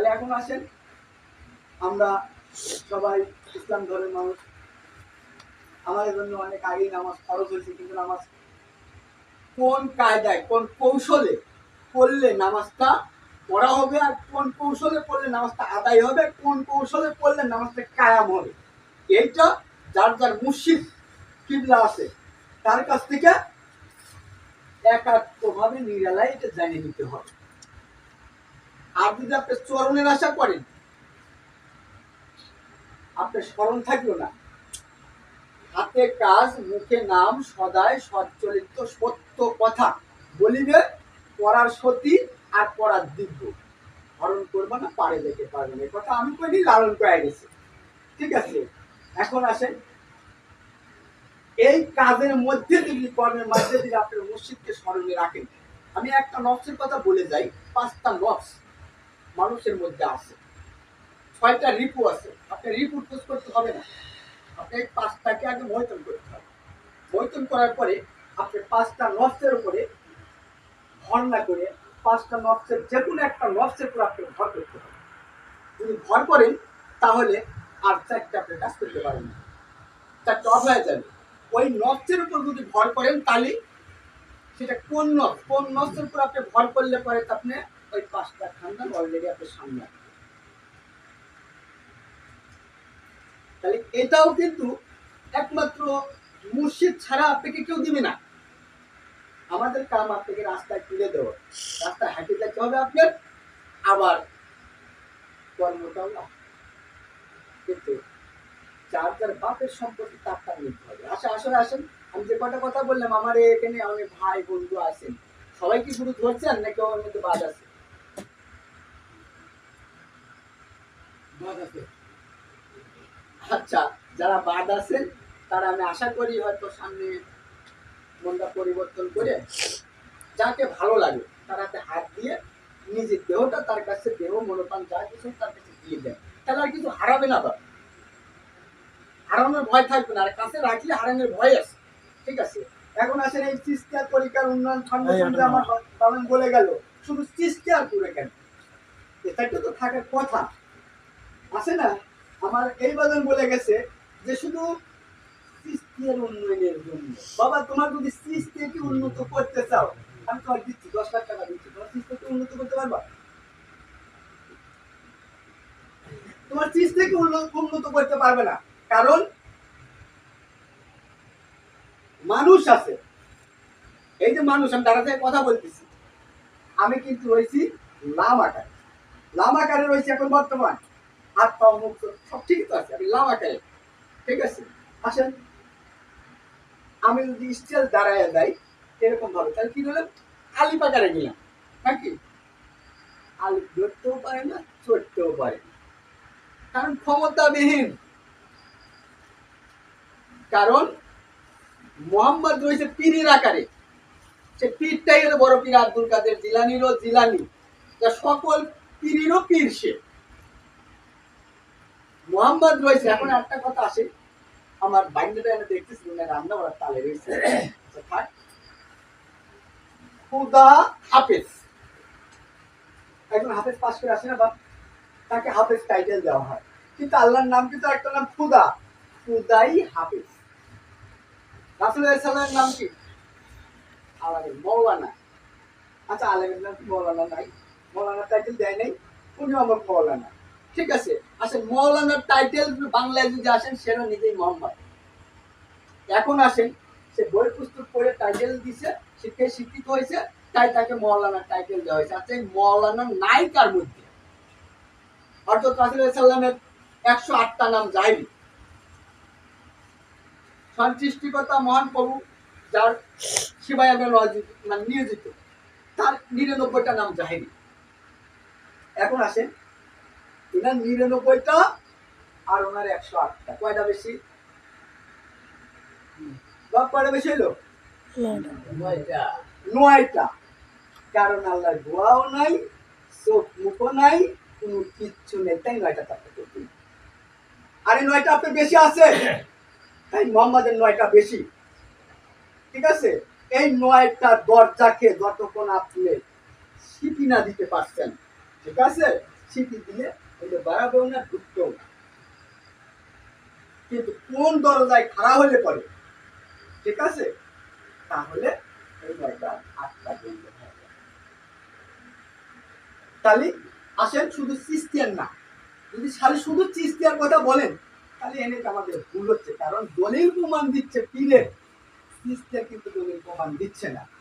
তাহলে এখন আসেন। আমরা সবাই ইসলাম ধর্মের মানুষ। আমাদের জন্য অনেক আগেই নামাজ খরচ হয়েছে, কিন্তু নামাজ কোন কায়দায়, কোন কৌশলে পড়লে নামাজটা পড়া হবে আর কোন কৌশলে পড়লে নামাজটা আদায় হবে, কোন কৌশলে পড়লে নামাজটা কায়াম হবে? এইটা যার যার মুর্শিদ কিবলা আছে, তার কাছ থেকে একাত্মভাবে নিরালায় এটা জানিয়ে নিতে হবে। আর যদি আপনি চরণের আশা করেন, আপনার স্মরণ থাকল না। হাতে কাজ, মুখে নাম, সদায় সচ্চলিত সত্য কথা বলিবে পড়ার সতী আর পড়ার দিব্য। হরণ করব না, পারে দেখে পারবে না। কথা আমি কইনি, লালন করে গেছি। ঠিক আছে? এখন আসেন। এই কাজের মধ্যে যদি কর্মের মধ্যে যদি আপনার মসজিদকে স্মরণে রাখেন। আমি একটা নফসের কথা বলে যাই, পাঁচটা নফস। মানুষের মধ্যে আছে। ছয়টা রিপু আছে। আপনি রিপু খোঁজ করতে হবে না। আপনি পাঁচটাকে আগে মৈতন করতে হবে। মৈতন করার পরে আপনি পাঁচটা নফসের উপরে ভর না করে পাঁচটা নফসের যে কোনো একটা নফসের উপর আপনি ভর করতে হবে যদি ভর করেন, তাহলে আর চারটে আপনি কাজ করতে পারেন না। চারটে অফ হয়ে যাবে। ওই নফসের উপর যদি ভর করেন, তাহলে সেটা কোন নফ কোন নফসের উপর আপনি ভর করলে পরে আপনি ওই পাঁচটা খান্দান অলরেডি আপনার সামনে তাহলে এটাও কিন্তু একমাত্র মুর্শিদ ছাড়া আপনাকে কেউ দিবে না। আমাদের কাম আপনাকে রাস্তায় তুলে দেওয়া রাস্তায় হাঁটে যেতে হবে আপনার। আবার কর্মটাও কিন্তু যার যার বাপের সম্পত্তি তার তার নিতে হবে। আচ্ছা আসলে আসেন, আমি যে কটা কথা বললাম, আমার এখানে অনেক ভাই বন্ধু আছেন। সবাই কি শুধু ধরছেন নাকি মধ্যে বাদ আছে বাদ আছে আচ্ছা যারা বাদ আছেন তারা আমি আশা করি হয়তো সামনে মনটা পরিবর্তন করে যাকে ভালো লাগে তার হাতে হাত দিয়ে নিজের দেহটা তার কাছে দেহ মনোপান যা কিছু তার কাছে দিয়ে দেয়। তাহলে আর কিছু হারাবে না বা? হারানোর ভয় থাকবে না আর কাছে রাখলে হারানোর ভয় আছে। ঠিক আছে? এখন আসেন এই চিস্তিয়ার তরিকার উন্নয়ন খন্ডে একটা আমার বলে গেল শুধু চিস্তিয়ার করে কেন? এটা তো থাকার কথা। আছে না? আমার এই বাদন বলে গেছে যে শুধু সৃষ্টির উন্নয়নের জন্য। বাবা, তোমার যদি সৃষ্টিকে উন্নত করতে চাও, আমি তোমার দিচ্ছি, দশ লাখ টাকা দিচ্ছি। তোমার সৃষ্টিকে উন্নত করতে পারবা? তোমার সৃষ্টিকে উন্নত করতে পারবে না। কারণ মানুষ আছে। এই যে মানুষ, আমি তারা কথা বলতেছি। আমি কিন্তু রয়েছি লাম আকারে। লাম আকারে রয়েছি এখন বর্তমান। হাত পা মুখ সব ঠিকই তো আছে, আমি ঠিক আছে? আসেন। আমি যদি দেয় এরকম ভাবে, তাহলে কি গেলাম, নাকি? আলি ধরতেও পারে না, চড়তেও পারে না। কারণ ক্ষমতাবিহীন। কারণ মোহাম্মদ রয়েছে পীরের আকারে। সে পীরটাই হলো বড় পীর আব্দুল কাদের জিলানিরও জিলানি। যা সকল পীরেরও পীর সে। মোহাম্মদ রয়েছে। এখন একটা কথা আসে। আমার বাইন্ডাটা এনে দেখতেছি রান্না করার তালে রয়েছে। আচ্ছা, খুদা হাফেজ। একজন হাফেজ পাস করে আসে না বা তাকে হাফেজ টাইটেল দেওয়া হয়। কিন্তু আল্লাহর নাম কিন্তু একটা নাম খুদা। খুদাই হাফেজ। রাসুল সাল্লামের নাম কি? আলাদা মৌলানা আচ্ছা আলমের নাম কি মৌলানা নাই? মৌলানা টাইটেল দেয় নাই। উনি আমার মৌলানা ঠিক আছে? আসেন, মৌলানার টাইটেল বাংলায় যদি আসেন, সেটা নিজেই মোহাম্মদ। এখন আসেন, সে বই পুস্তক পড়ে টাইটেল দিছে শিক্ষে শিক্ষিত হয়েছে, তাই তাকে মৌলানার টাইটেল দেওয়া হয়েছে। আচ্ছা এই মৌলানা নাই মধ্যে? অর্থাৎ রাসুল একশো আটটা নাম যায়নি। সৃষ্টিকর্তা মহান প্রভু, যার শিবায় মানে নিয়োজিত, তার নিরানব্বইটা নাম জাহিরি এখন আসেন এনার নিরানব্বইটা আর ওনার একশো আটটা। কয়টা বেশি? বাপ কয়টা বেশি হলো নয়টা। নয়টা। কারণ আল্লাহর দোয়াও নাই চোখ মুখও নাই কোনো কিচ্ছু নেই। তাই নয়টা তাকে করতে আর এই নয়টা আপনার বেশি আছে? তাই মোহাম্মদের নয়টা বেশি। ঠিক আছে? এই নয়টা দরজাকে যতক্ষণ আপনি সিটি না দিতে পারছেন ঠিক আছে? ছিটি দিলে ওইটা বাড়াবেও না ঢুকতেও না। কিন্তু কোন দরজায় খাড়া হলে পরে? ঠিক আছে? তাহলে এই দরজা আটটা বন্ধ তাহলে আসেন, শুধু চিস্তিয়ার না। যদি খালি শুধু চিস্তিয়ার কথা বলেন, তাহলে এনে আমাদের ভুল হচ্ছে। কারণ দলিল প্রমাণ দিচ্ছে পীরের চিস্তিয়ার কিন্তু দলিল প্রমাণ দিচ্ছে না।